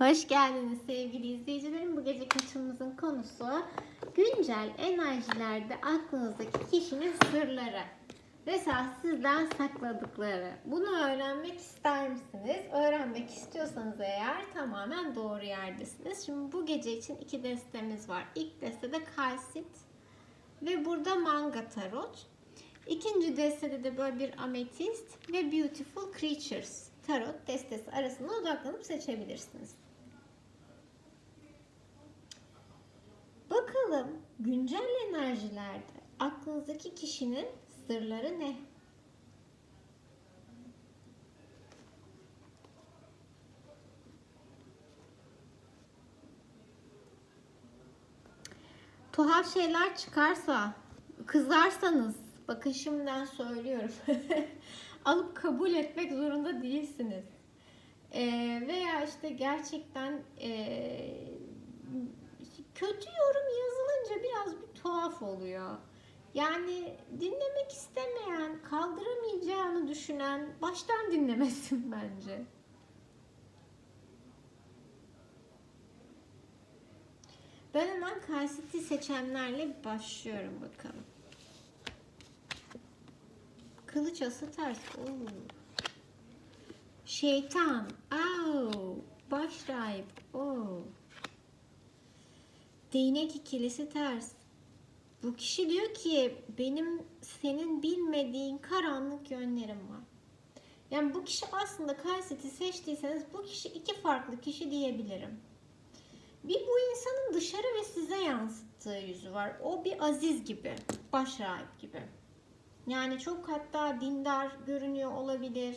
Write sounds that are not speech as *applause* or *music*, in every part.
Hoş geldiniz sevgili izleyicilerim. Bu gece kaçımızın konusu güncel enerjilerde aklınızdaki kişinin sırları. Mesela sizden sakladıkları. Bunu öğrenmek ister misiniz? Öğrenmek istiyorsanız eğer tamamen doğru yerdesiniz. Şimdi bu gece için iki destemiz var. İlk destede Kalsit ve burada Manga Tarot. İkinci destede de böyle bir Amethyst ve Beautiful Creatures tarot destesi arasında odaklanıp seçebilirsiniz. Bakalım güncel enerjilerde aklınızdaki kişinin sırları ne? Tuhaf şeyler çıkarsa, kızarsanız, bakın şimdiden söylüyorum. *laughs* alıp kabul etmek zorunda değilsiniz. Ee, veya işte gerçekten e, kötü yorum yazılınca biraz bir tuhaf oluyor. Yani dinlemek istemeyen, kaldıramayacağını düşünen baştan dinlemesin *laughs* bence. Ben hemen kalsiti seçenlerle başlıyorum bakalım. Kılıç ası ters. Oo. Şeytan. Oo. Baş rahip. Oo. Değnek ikilisi ters. Bu kişi diyor ki benim senin bilmediğin karanlık yönlerim var. Yani bu kişi aslında Kayseti seçtiyseniz bu kişi iki farklı kişi diyebilirim. Bir bu insanın dışarı ve size yansıttığı yüzü var. O bir aziz gibi, baş rahip gibi. Yani çok hatta dindar görünüyor olabilir.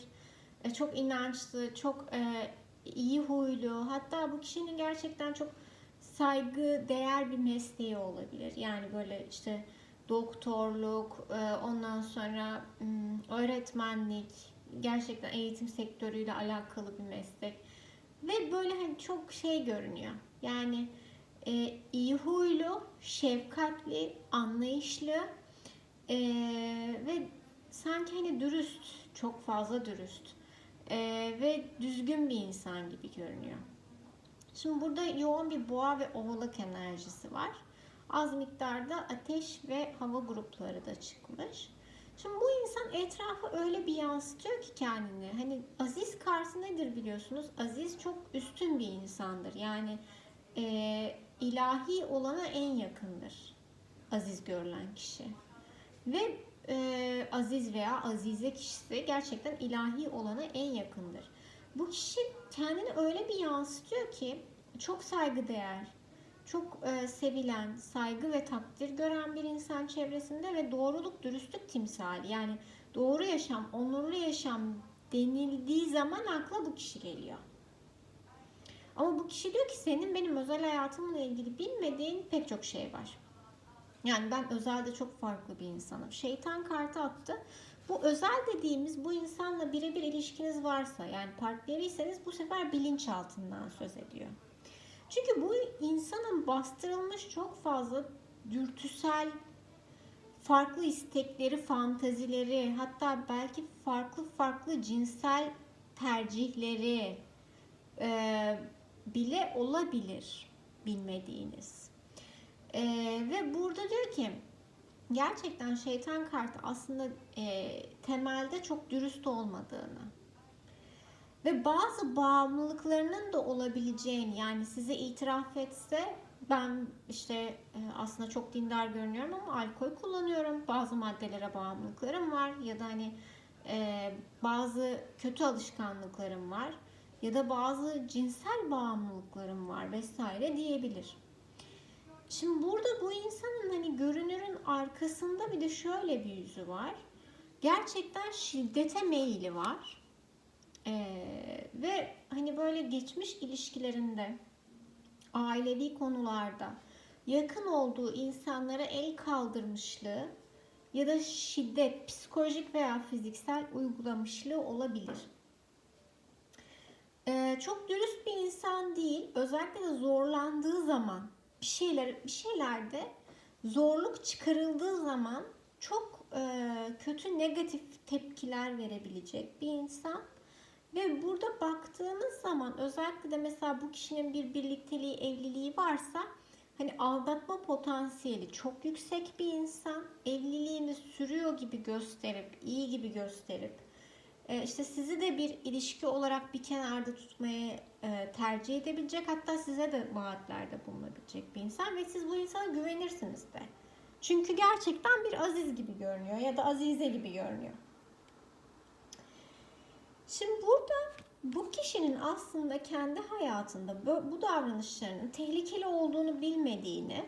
E, çok inançlı, çok e, iyi huylu. Hatta bu kişinin gerçekten çok saygı değer bir mesleği olabilir. Yani böyle işte doktorluk, e, ondan sonra öğretmenlik, gerçekten eğitim sektörüyle alakalı bir meslek. Ve böyle hani çok şey görünüyor. Yani e, iyi huylu, şefkatli, anlayışlı e, ve sanki hani dürüst, çok fazla dürüst e, ve düzgün bir insan gibi görünüyor. Şimdi burada yoğun bir boğa ve oğlak enerjisi var. Az miktarda ateş ve hava grupları da çıkmış. Şimdi bu insan etrafı öyle bir yansıtıyor ki kendini. Hani Aziz karşı nedir biliyorsunuz? Aziz çok üstün bir insandır. Yani e, ilahi olana en yakındır. Aziz görülen kişi. Ve e, aziz veya azize kişisi gerçekten ilahi olana en yakındır. Bu kişi kendini öyle bir yansıtıyor ki çok saygıdeğer, çok e, sevilen, saygı ve takdir gören bir insan çevresinde ve doğruluk, dürüstlük timsali. Yani doğru yaşam, onurlu yaşam denildiği zaman akla bu kişi geliyor. Ama bu kişi diyor ki senin benim özel hayatımla ilgili bilmediğin pek çok şey var. Yani ben özelde çok farklı bir insanım. Şeytan kartı attı. Bu özel dediğimiz bu insanla birebir ilişkiniz varsa yani partneriyseniz bu sefer bilinçaltından söz ediyor. Çünkü bu insanın bastırılmış çok fazla dürtüsel farklı istekleri, fantazileri, hatta belki farklı farklı cinsel tercihleri e, bile olabilir bilmediğiniz. E, ve burada diyor ki gerçekten şeytan kartı aslında e, temelde çok dürüst olmadığını ve bazı bağımlılıklarının da olabileceğini yani size itiraf etse ben işte e, aslında çok dindar görünüyorum ama alkol kullanıyorum. Bazı maddelere bağımlılıklarım var ya da hani e, bazı kötü alışkanlıklarım var ya da bazı cinsel bağımlılıklarım var vesaire diyebilir. Şimdi burada bu insanın hani görünürün arkasında bir de şöyle bir yüzü var. Gerçekten şiddete meyili var. Ee, ve hani böyle geçmiş ilişkilerinde, ailevi konularda yakın olduğu insanlara el kaldırmışlığı ya da şiddet, psikolojik veya fiziksel uygulamışlığı olabilir. Ee, çok dürüst bir insan değil. Özellikle de zorlandığı zaman bir şeyler bir şeylerde zorluk çıkarıldığı zaman çok e, kötü negatif tepkiler verebilecek bir insan Ve burada baktığımız zaman özellikle de mesela bu kişinin bir birlikteliği, evliliği varsa hani aldatma potansiyeli çok yüksek bir insan. Evliliğini sürüyor gibi gösterip, iyi gibi gösterip işte sizi de bir ilişki olarak bir kenarda tutmayı e, tercih edebilecek hatta size de vaatlerde bulunabilecek bir insan ve siz bu insana güvenirsiniz de. Çünkü gerçekten bir aziz gibi görünüyor ya da azize gibi görünüyor. Şimdi burada bu kişinin aslında kendi hayatında bu, bu davranışlarının tehlikeli olduğunu bilmediğini,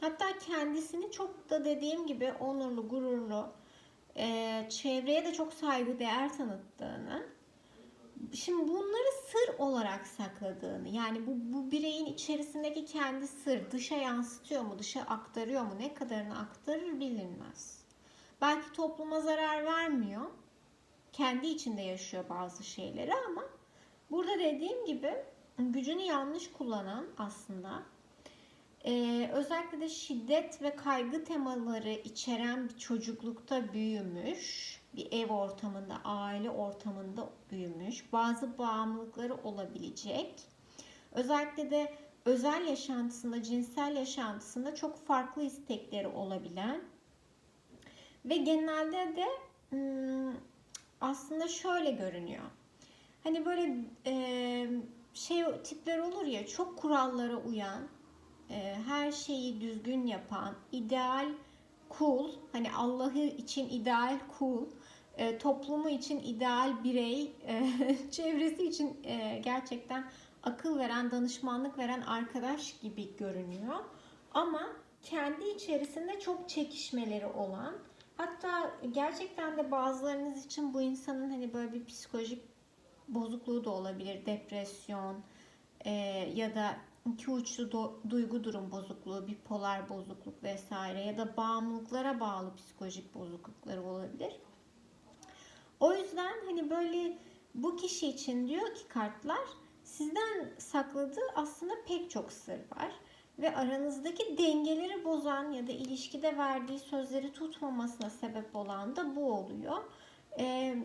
hatta kendisini çok da dediğim gibi onurlu, gururlu, e, çevreye de çok saygı değer tanıttığını, şimdi bunları sır olarak sakladığını, yani bu, bu bireyin içerisindeki kendi sır dışa yansıtıyor mu, dışa aktarıyor mu, ne kadarını aktarır bilinmez. Belki topluma zarar vermiyor kendi içinde yaşıyor bazı şeyleri ama burada dediğim gibi gücünü yanlış kullanan aslında ee, özellikle de şiddet ve kaygı temaları içeren bir çocuklukta büyümüş, bir ev ortamında, aile ortamında büyümüş, bazı bağımlılıkları olabilecek. Özellikle de özel yaşantısında, cinsel yaşantısında çok farklı istekleri olabilen ve genelde de ım, aslında şöyle görünüyor. Hani böyle e, şey tipler olur ya çok kurallara uyan, her şeyi düzgün yapan, ideal cool, hani Allah'ı için ideal cool, e, toplumu için ideal birey, e, *laughs* çevresi için e, gerçekten akıl veren, danışmanlık veren arkadaş gibi görünüyor. Ama kendi içerisinde çok çekişmeleri olan, Hatta gerçekten de bazılarınız için bu insanın hani böyle bir psikolojik bozukluğu da olabilir. Depresyon e, ya da iki uçlu do, duygu durum bozukluğu, bipolar bozukluk vesaire ya da bağımlılıklara bağlı psikolojik bozuklukları olabilir. O yüzden hani böyle bu kişi için diyor ki kartlar sizden sakladığı aslında pek çok sır var ve aranızdaki dengeleri bozan ya da ilişkide verdiği sözleri tutmamasına sebep olan da bu oluyor. Ee,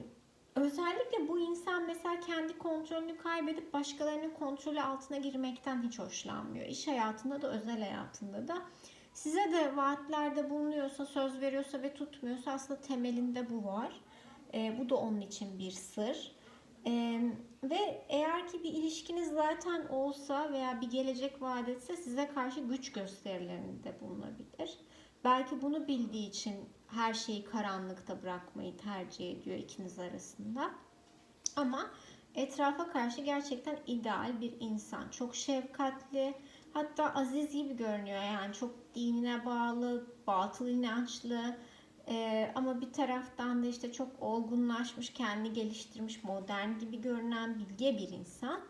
özellikle bu insan mesela kendi kontrolünü kaybedip başkalarının kontrolü altına girmekten hiç hoşlanmıyor. İş hayatında da özel hayatında da. Size de vaatlerde bulunuyorsa, söz veriyorsa ve tutmuyorsa aslında temelinde bu var. Ee, bu da onun için bir sır. Ee, ve eğer ki bir ilişkiniz zaten olsa veya bir gelecek vaat etse size karşı güç gösterilerinde bulunabilir. Belki bunu bildiği için her şeyi karanlıkta bırakmayı tercih ediyor ikiniz arasında. Ama etrafa karşı gerçekten ideal bir insan. Çok şefkatli, hatta aziz gibi görünüyor. Yani çok dinine bağlı, batıl inançlı, ee, ama bir taraftan da işte çok olgunlaşmış, kendi geliştirmiş, modern gibi görünen bilge bir insan.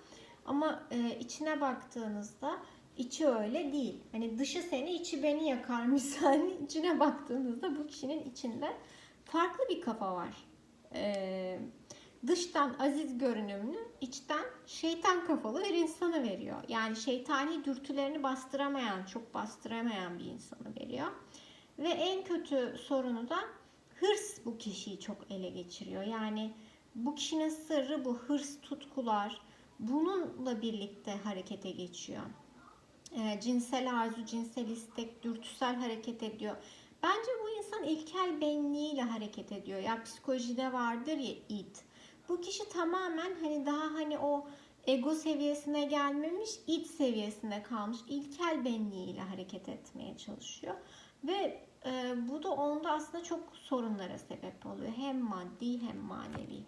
Ama e, içine baktığınızda içi öyle değil. Hani dışı seni, içi beni yakar misali. *laughs* içine baktığınızda bu kişinin içinde farklı bir kafa var. Ee, dıştan aziz görünümlü, içten şeytan kafalı bir insanı veriyor. Yani şeytani dürtülerini bastıramayan, çok bastıramayan bir insanı veriyor. Ve en kötü sorunu da hırs bu kişiyi çok ele geçiriyor. Yani bu kişinin sırrı bu hırs, tutkular bununla birlikte harekete geçiyor. E, cinsel arzu, cinsel istek, dürtüsel hareket ediyor. Bence bu insan ilkel benliğiyle hareket ediyor. Ya psikolojide vardır ya it. Bu kişi tamamen hani daha hani o ego seviyesine gelmemiş, it seviyesinde kalmış ilkel benliğiyle hareket etmeye çalışıyor. Ve e, bu da onda aslında çok sorunlara sebep oluyor. Hem maddi hem manevi.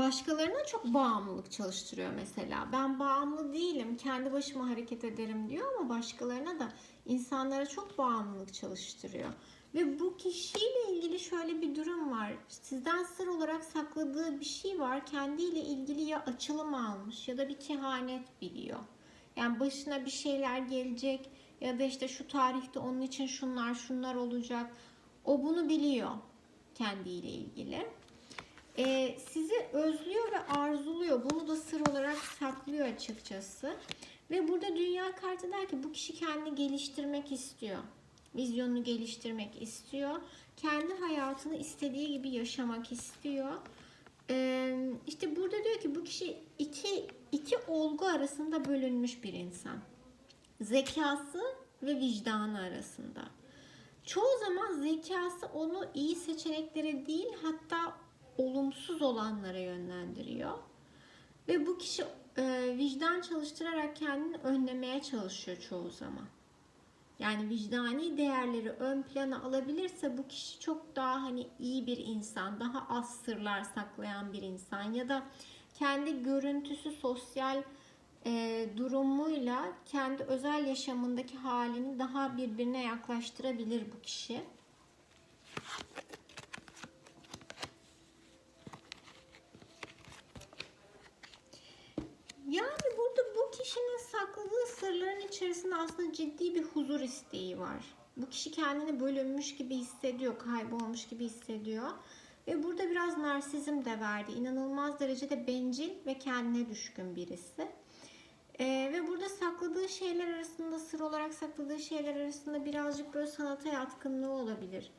Başkalarına çok bağımlılık çalıştırıyor mesela. Ben bağımlı değilim, kendi başıma hareket ederim diyor ama başkalarına da insanlara çok bağımlılık çalıştırıyor. Ve bu kişiyle ilgili şöyle bir durum var. Sizden sır olarak sakladığı bir şey var. Kendiyle ilgili ya açılım almış ya da bir kehanet biliyor. Yani başına bir şeyler gelecek ya da işte şu tarihte onun için şunlar şunlar olacak. O bunu biliyor kendiyle ilgili. Ee, sizi özlüyor ve arzuluyor. Bunu da sır olarak saklıyor açıkçası. Ve burada dünya kartı der ki bu kişi kendini geliştirmek istiyor. Vizyonunu geliştirmek istiyor. kendi hayatını istediği gibi yaşamak istiyor. Ee, işte burada diyor ki bu kişi iki, iki olgu arasında bölünmüş bir insan. Zekası ve vicdanı arasında. Çoğu zaman zekası onu iyi seçeneklere değil hatta olumsuz olanlara yönlendiriyor. Ve bu kişi e, vicdan çalıştırarak kendini önlemeye çalışıyor çoğu zaman. Yani vicdani değerleri ön plana alabilirse bu kişi çok daha hani iyi bir insan, daha az sırlar saklayan bir insan ya da kendi görüntüsü, sosyal e, durumuyla kendi özel yaşamındaki halini daha birbirine yaklaştırabilir bu kişi. Yani burada bu kişinin sakladığı sırların içerisinde aslında ciddi bir huzur isteği var. Bu kişi kendini bölünmüş gibi hissediyor, kaybolmuş gibi hissediyor. Ve burada biraz narsizm de verdi. İnanılmaz derecede bencil ve kendine düşkün birisi. Ee, ve burada sakladığı şeyler arasında, sır olarak sakladığı şeyler arasında birazcık böyle sanata yatkınlığı olabilir.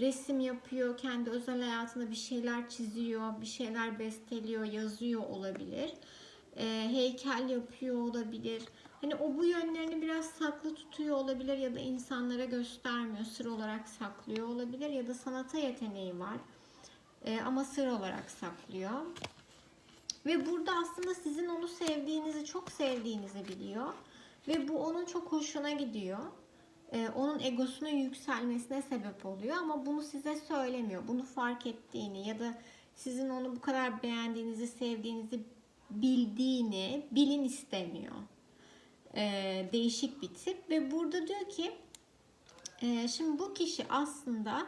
Resim yapıyor, kendi özel hayatında bir şeyler çiziyor, bir şeyler besteliyor, yazıyor olabilir e, heykel yapıyor olabilir. Hani o bu yönlerini biraz saklı tutuyor olabilir ya da insanlara göstermiyor, sır olarak saklıyor olabilir ya da sanata yeteneği var E, ama sır olarak saklıyor. Ve burada aslında sizin onu sevdiğinizi, çok sevdiğinizi biliyor. Ve bu onun çok hoşuna gidiyor. E, onun egosunun yükselmesine sebep oluyor ama bunu size söylemiyor. Bunu fark ettiğini ya da sizin onu bu kadar beğendiğinizi, sevdiğinizi bildiğini bilin istemiyor. Ee, değişik bir tip ve burada diyor ki e, şimdi bu kişi aslında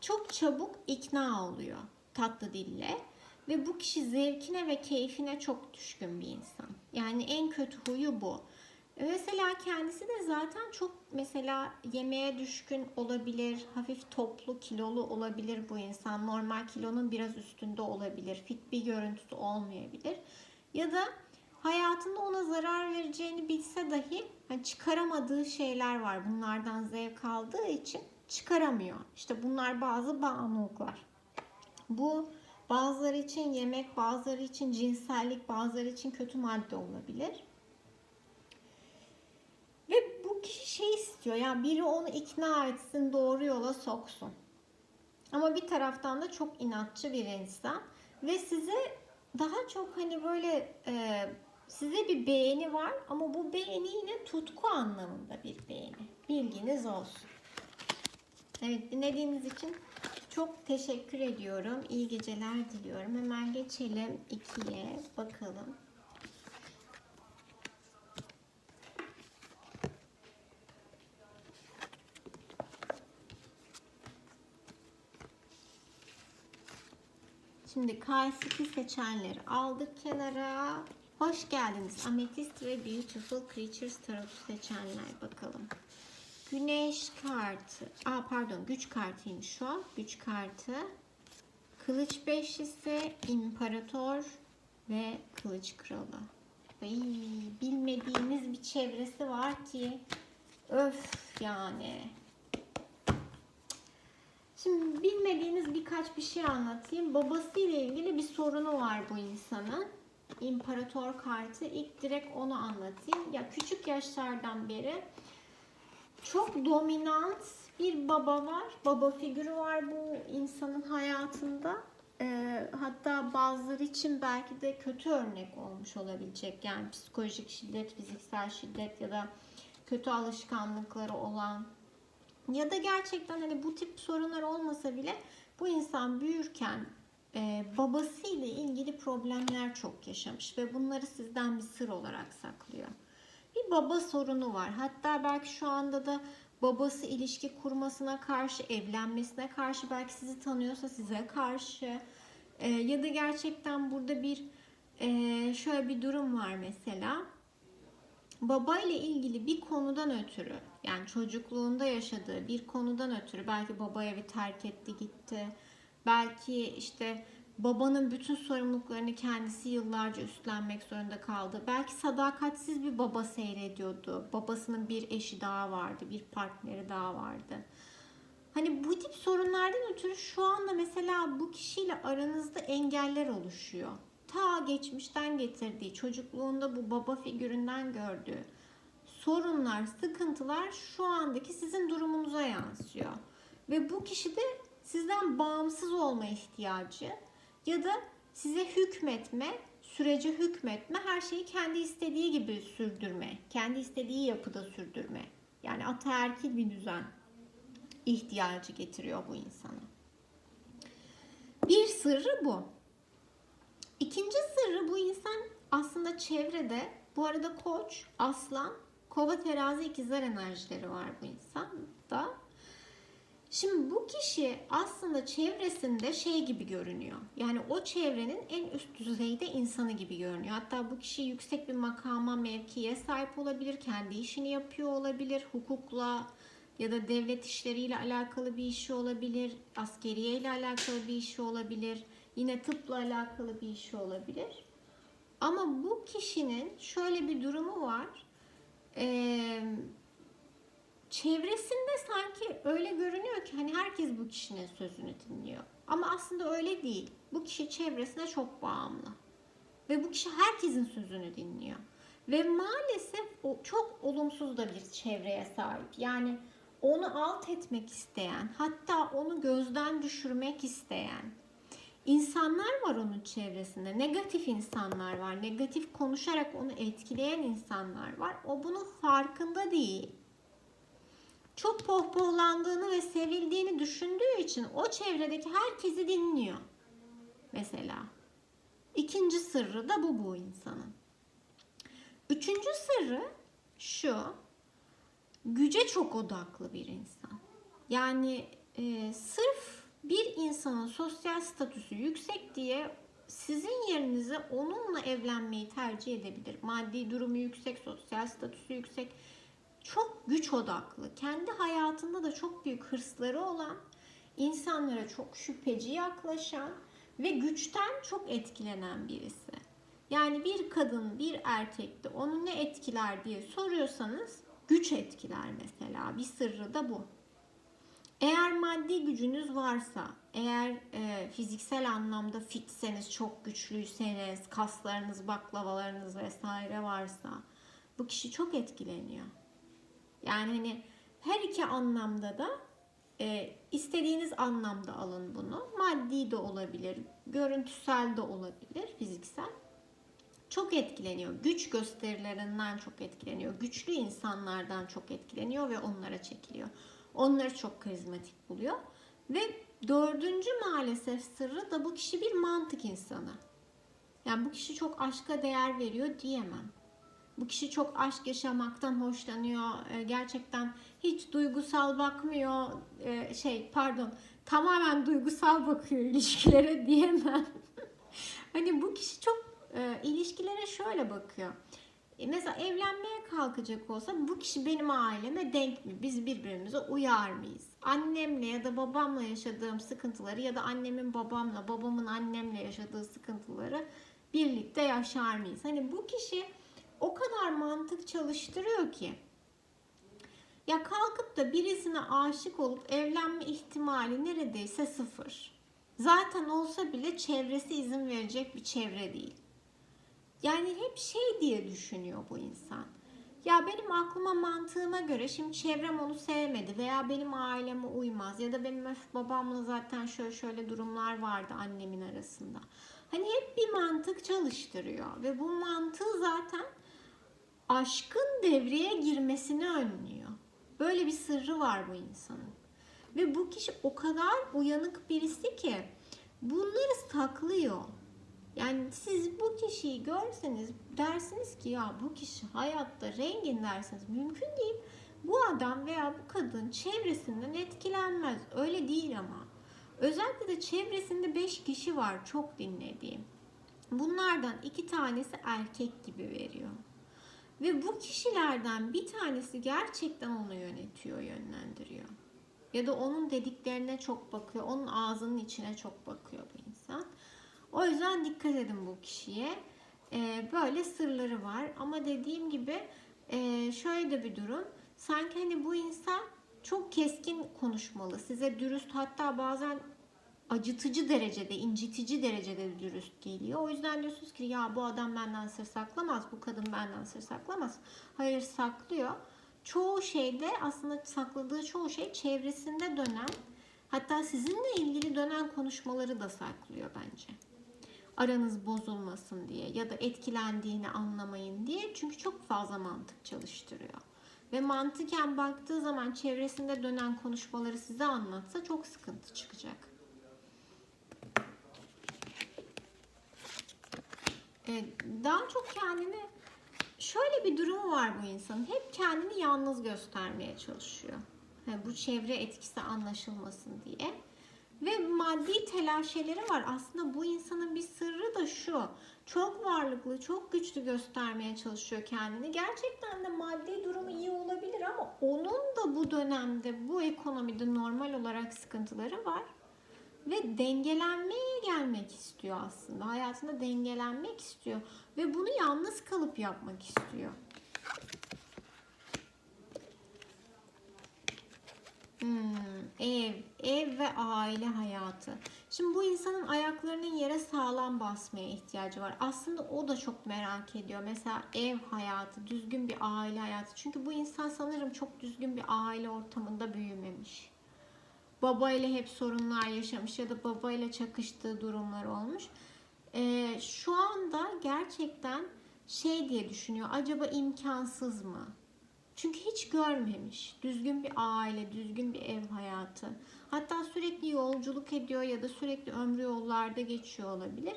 çok çabuk ikna oluyor tatlı dille ve bu kişi zevkine ve keyfine çok düşkün bir insan. Yani en kötü huyu bu. Mesela kendisi de zaten çok mesela yemeğe düşkün olabilir, hafif toplu, kilolu olabilir bu insan. Normal kilonun biraz üstünde olabilir, fit bir görüntüsü olmayabilir. Ya da hayatında ona zarar vereceğini bilse dahi yani çıkaramadığı şeyler var. Bunlardan zevk aldığı için çıkaramıyor. İşte bunlar bazı bağımlılıklar. Bu bazıları için yemek, bazıları için cinsellik, bazıları için kötü madde olabilir. Ve bu kişi şey istiyor yani biri onu ikna etsin, doğru yola soksun. Ama bir taraftan da çok inatçı bir insan ve size daha çok hani böyle e, size bir beğeni var ama bu beğeni yine tutku anlamında bir beğeni. Bilginiz olsun. Evet dinlediğiniz için çok teşekkür ediyorum. İyi geceler diliyorum. Hemen geçelim ikiye bakalım. Şimdi K2 seçenleri aldık kenara. Hoş geldiniz. Amethyst ve Beautiful Creatures tarotu seçenler bakalım. Güneş kartı. Aa pardon güç kartıymış an. Güç kartı. Kılıç beşlisi, imparator ve kılıç kralı. Ay, bilmediğiniz bir çevresi var ki öf yani. Şimdi bilmediğiniz birkaç bir şey anlatayım. Babası ile ilgili bir sorunu var bu insanın. İmparator kartı. İlk direkt onu anlatayım. Ya küçük yaşlardan beri çok dominant bir baba var. Baba figürü var bu insanın hayatında. Ee, hatta bazıları için belki de kötü örnek olmuş olabilecek. Yani psikolojik şiddet, fiziksel şiddet ya da kötü alışkanlıkları olan ya da gerçekten hani bu tip sorunlar olmasa bile bu insan büyürken e, babasıyla ilgili problemler çok yaşamış ve bunları sizden bir sır olarak saklıyor. Bir baba sorunu var. Hatta belki şu anda da babası ilişki kurmasına karşı, evlenmesine karşı belki sizi tanıyorsa size karşı e, ya da gerçekten burada bir e, şöyle bir durum var mesela baba ile ilgili bir konudan ötürü yani çocukluğunda yaşadığı bir konudan ötürü belki baba evi terk etti gitti. Belki işte babanın bütün sorumluluklarını kendisi yıllarca üstlenmek zorunda kaldı. Belki sadakatsiz bir baba seyrediyordu. Babasının bir eşi daha vardı, bir partneri daha vardı. Hani bu tip sorunlardan ötürü şu anda mesela bu kişiyle aranızda engeller oluşuyor. Ta geçmişten getirdiği, çocukluğunda bu baba figüründen gördüğü sorunlar, sıkıntılar şu andaki sizin durumunuza yansıyor. Ve bu kişi de sizden bağımsız olma ihtiyacı ya da size hükmetme, sürece hükmetme, her şeyi kendi istediği gibi sürdürme, kendi istediği yapıda sürdürme. Yani ataerkil bir düzen ihtiyacı getiriyor bu insana. Bir sırrı bu. İkinci sırrı bu insan aslında çevrede bu arada koç, aslan, kova terazi ikizler enerjileri var bu insanda. Şimdi bu kişi aslında çevresinde şey gibi görünüyor. Yani o çevrenin en üst düzeyde insanı gibi görünüyor. Hatta bu kişi yüksek bir makama, mevkiye sahip olabilir. Kendi işini yapıyor olabilir. Hukukla ya da devlet işleriyle alakalı bir işi olabilir. Askeriye ile alakalı bir işi olabilir. Yine tıpla alakalı bir işi olabilir. Ama bu kişinin şöyle bir durumu var. Ee, çevresinde sanki öyle görünüyor ki hani herkes bu kişinin sözünü dinliyor. Ama aslında öyle değil. Bu kişi çevresine çok bağımlı. Ve bu kişi herkesin sözünü dinliyor. Ve maalesef o çok olumsuz da bir çevreye sahip. Yani onu alt etmek isteyen, hatta onu gözden düşürmek isteyen insanlar var onun çevresinde. Negatif insanlar var. Negatif konuşarak onu etkileyen insanlar var. O bunun farkında değil çok pohpohlandığını ve sevildiğini düşündüğü için o çevredeki herkesi dinliyor. Mesela. İkinci sırrı da bu bu insanın. Üçüncü sırrı şu. Güce çok odaklı bir insan. Yani e, sırf bir insanın sosyal statüsü yüksek diye sizin yerinize onunla evlenmeyi tercih edebilir. Maddi durumu yüksek, sosyal statüsü yüksek çok güç odaklı, kendi hayatında da çok büyük hırsları olan, insanlara çok şüpheci yaklaşan ve güçten çok etkilenen birisi. Yani bir kadın, bir erkekte onu ne etkiler diye soruyorsanız güç etkiler mesela. Bir sırrı da bu. Eğer maddi gücünüz varsa, eğer e, fiziksel anlamda fitseniz, çok güçlüyseniz, kaslarınız, baklavalarınız vesaire varsa bu kişi çok etkileniyor. Yani hani her iki anlamda da e, istediğiniz anlamda alın bunu. Maddi de olabilir, görüntüsel de olabilir, fiziksel. Çok etkileniyor. Güç gösterilerinden çok etkileniyor. Güçlü insanlardan çok etkileniyor ve onlara çekiliyor. Onları çok karizmatik buluyor. Ve dördüncü maalesef sırrı da bu kişi bir mantık insanı. Yani bu kişi çok aşka değer veriyor diyemem. Bu kişi çok aşk yaşamaktan hoşlanıyor. E, gerçekten hiç duygusal bakmıyor. E, şey pardon tamamen duygusal bakıyor ilişkilere diyemem. *laughs* hani bu kişi çok e, ilişkilere şöyle bakıyor. Mesela evlenmeye kalkacak olsa bu kişi benim aileme denk mi? Biz birbirimize uyar mıyız? Annemle ya da babamla yaşadığım sıkıntıları ya da annemin babamla, babamın annemle yaşadığı sıkıntıları birlikte yaşar mıyız? Hani bu kişi o kadar mantık çalıştırıyor ki ya kalkıp da birisine aşık olup evlenme ihtimali neredeyse sıfır. Zaten olsa bile çevresi izin verecek bir çevre değil. Yani hep şey diye düşünüyor bu insan. Ya benim aklıma mantığıma göre şimdi çevrem onu sevmedi veya benim aileme uymaz ya da benim babamla zaten şöyle şöyle durumlar vardı annemin arasında. Hani hep bir mantık çalıştırıyor ve bu mantığı zaten aşkın devreye girmesini önlüyor. Böyle bir sırrı var bu insanın. Ve bu kişi o kadar uyanık birisi ki bunları saklıyor. Yani siz bu kişiyi görseniz dersiniz ki ya bu kişi hayatta rengin dersiniz. Mümkün değil. Bu adam veya bu kadın çevresinden etkilenmez. Öyle değil ama. Özellikle de çevresinde 5 kişi var çok dinlediğim. Bunlardan iki tanesi erkek gibi veriyor. Ve bu kişilerden bir tanesi gerçekten onu yönetiyor, yönlendiriyor. Ya da onun dediklerine çok bakıyor, onun ağzının içine çok bakıyor insan. O yüzden dikkat edin bu kişiye. Ee, böyle sırları var ama dediğim gibi e, şöyle de bir durum. Sanki hani bu insan çok keskin konuşmalı. Size dürüst hatta bazen acıtıcı derecede, incitici derecede dürüst geliyor. O yüzden diyorsunuz ki ya bu adam benden sır saklamaz, bu kadın benden sır saklamaz. Hayır saklıyor. Çoğu şeyde aslında sakladığı çoğu şey çevresinde dönen hatta sizinle ilgili dönen konuşmaları da saklıyor bence. Aranız bozulmasın diye ya da etkilendiğini anlamayın diye. Çünkü çok fazla mantık çalıştırıyor. Ve mantıken baktığı zaman çevresinde dönen konuşmaları size anlatsa çok sıkıntı çıkacak. Ee, daha çok kendini şöyle bir durumu var bu insanın. Hep kendini yalnız göstermeye çalışıyor. Yani bu çevre etkisi anlaşılmasın diye. Ve maddi telaşeleri var. Aslında bu insanın bir sırrı da şu. Çok varlıklı, çok güçlü göstermeye çalışıyor kendini. Gerçekten de maddi durumu iyi olabilir ama onun da bu dönemde, bu ekonomide normal olarak sıkıntıları var. Ve dengelenmeye gelmek istiyor aslında. Hayatında dengelenmek istiyor. Ve bunu yalnız kalıp yapmak istiyor. Hmm, ev, ev ve aile hayatı. Şimdi bu insanın ayaklarının yere sağlam basmaya ihtiyacı var. Aslında o da çok merak ediyor. Mesela ev hayatı, düzgün bir aile hayatı. Çünkü bu insan sanırım çok düzgün bir aile ortamında büyümemiş. Babayla hep sorunlar yaşamış ya da babayla çakıştığı durumlar olmuş. Ee, şu anda gerçekten şey diye düşünüyor. Acaba imkansız mı? Çünkü hiç görmemiş. Düzgün bir aile, düzgün bir ev hayatı. Hatta sürekli yolculuk ediyor ya da sürekli ömrü yollarda geçiyor olabilir.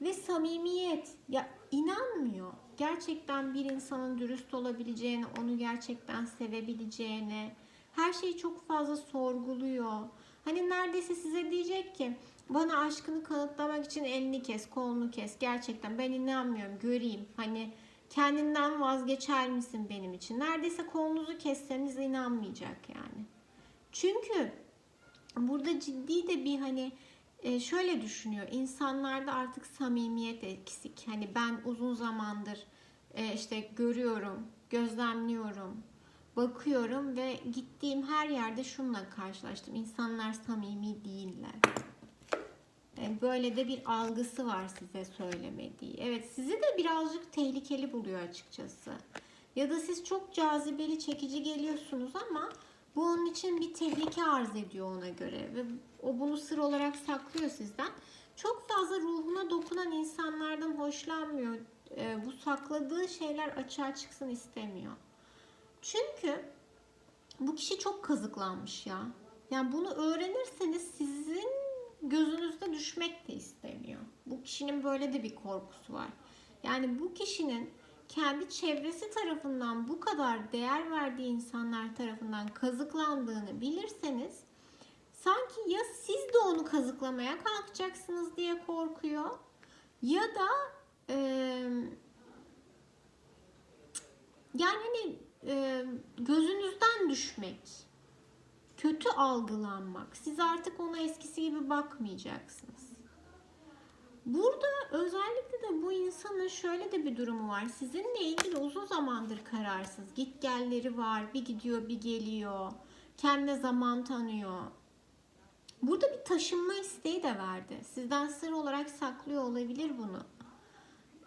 Ve samimiyet, ya inanmıyor. Gerçekten bir insanın dürüst olabileceğine, onu gerçekten sevebileceğine, her şeyi çok fazla sorguluyor. Hani neredeyse size diyecek ki bana aşkını kanıtlamak için elini kes, kolunu kes. Gerçekten ben inanmıyorum, göreyim. Hani kendinden vazgeçer misin benim için? Neredeyse kolunuzu kesseniz inanmayacak yani. Çünkü burada ciddi de bir hani e, şöyle düşünüyor. İnsanlarda artık samimiyet eksik. Hani ben uzun zamandır e, işte görüyorum, gözlemliyorum, bakıyorum ve gittiğim her yerde şununla karşılaştım. İnsanlar samimi değiller. Yani böyle de bir algısı var size söylemediği. Evet sizi de birazcık tehlikeli buluyor açıkçası. Ya da siz çok cazibeli, çekici geliyorsunuz ama bu onun için bir tehlike arz ediyor ona göre ve o bunu sır olarak saklıyor sizden. Çok fazla ruhuna dokunan insanlardan hoşlanmıyor. Ee, bu sakladığı şeyler açığa çıksın istemiyor. Çünkü bu kişi çok kazıklanmış ya. Yani bunu öğrenirseniz sizin gözünüzde düşmek de istemiyor. Bu kişinin böyle de bir korkusu var. Yani bu kişinin kendi çevresi tarafından bu kadar değer verdiği insanlar tarafından kazıklandığını bilirseniz sanki ya siz de onu kazıklamaya kalkacaksınız diye korkuyor ya da e, yani hani e, gözünüzden düşmek kötü algılanmak. Siz artık ona eskisi gibi bakmayacaksınız. Burada özellikle de bu insanın şöyle de bir durumu var. Sizinle ilgili uzun zamandır kararsız. Git gelleri var. Bir gidiyor bir geliyor. Kendine zaman tanıyor. Burada bir taşınma isteği de verdi. Sizden sır olarak saklıyor olabilir bunu.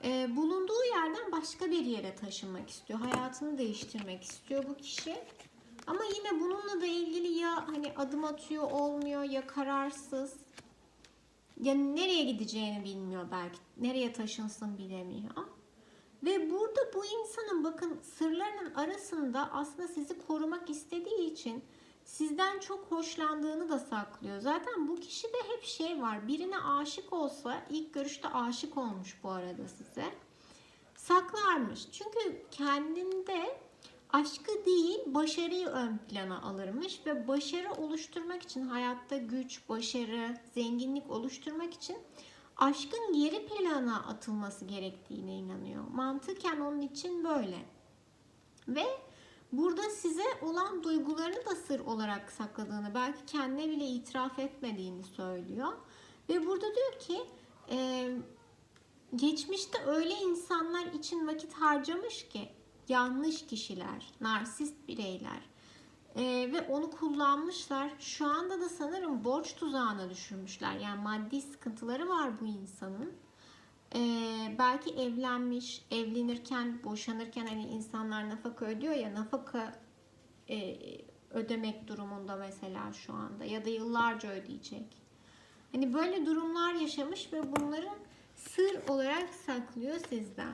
Ee, bulunduğu yerden başka bir yere taşınmak istiyor. Hayatını değiştirmek istiyor bu kişi. Ama yine bununla da ilgili ya hani adım atıyor olmuyor ya kararsız. Ya nereye gideceğini bilmiyor belki. Nereye taşınsın bilemiyor. Ve burada bu insanın bakın sırlarının arasında aslında sizi korumak istediği için sizden çok hoşlandığını da saklıyor. Zaten bu kişide hep şey var. Birine aşık olsa ilk görüşte aşık olmuş bu arada size. Saklarmış. Çünkü kendinde aşkı değil başarıyı ön plana alırmış ve başarı oluşturmak için hayatta güç, başarı, zenginlik oluşturmak için aşkın geri plana atılması gerektiğine inanıyor. Mantıken onun için böyle. Ve burada size olan duygularını da sır olarak sakladığını, belki kendine bile itiraf etmediğini söylüyor. Ve burada diyor ki e, geçmişte öyle insanlar için vakit harcamış ki yanlış kişiler, narsist bireyler Ee, ve onu kullanmışlar. Şu anda da sanırım borç tuzağına düşürmüşler. Yani maddi sıkıntıları var bu insanın. Ee, belki evlenmiş, evlenirken, boşanırken hani insanlar nafaka ödüyor ya nafaka e, ödemek durumunda mesela şu anda ya da yıllarca ödeyecek. Hani böyle durumlar yaşamış ve bunların sır olarak saklıyor sizden.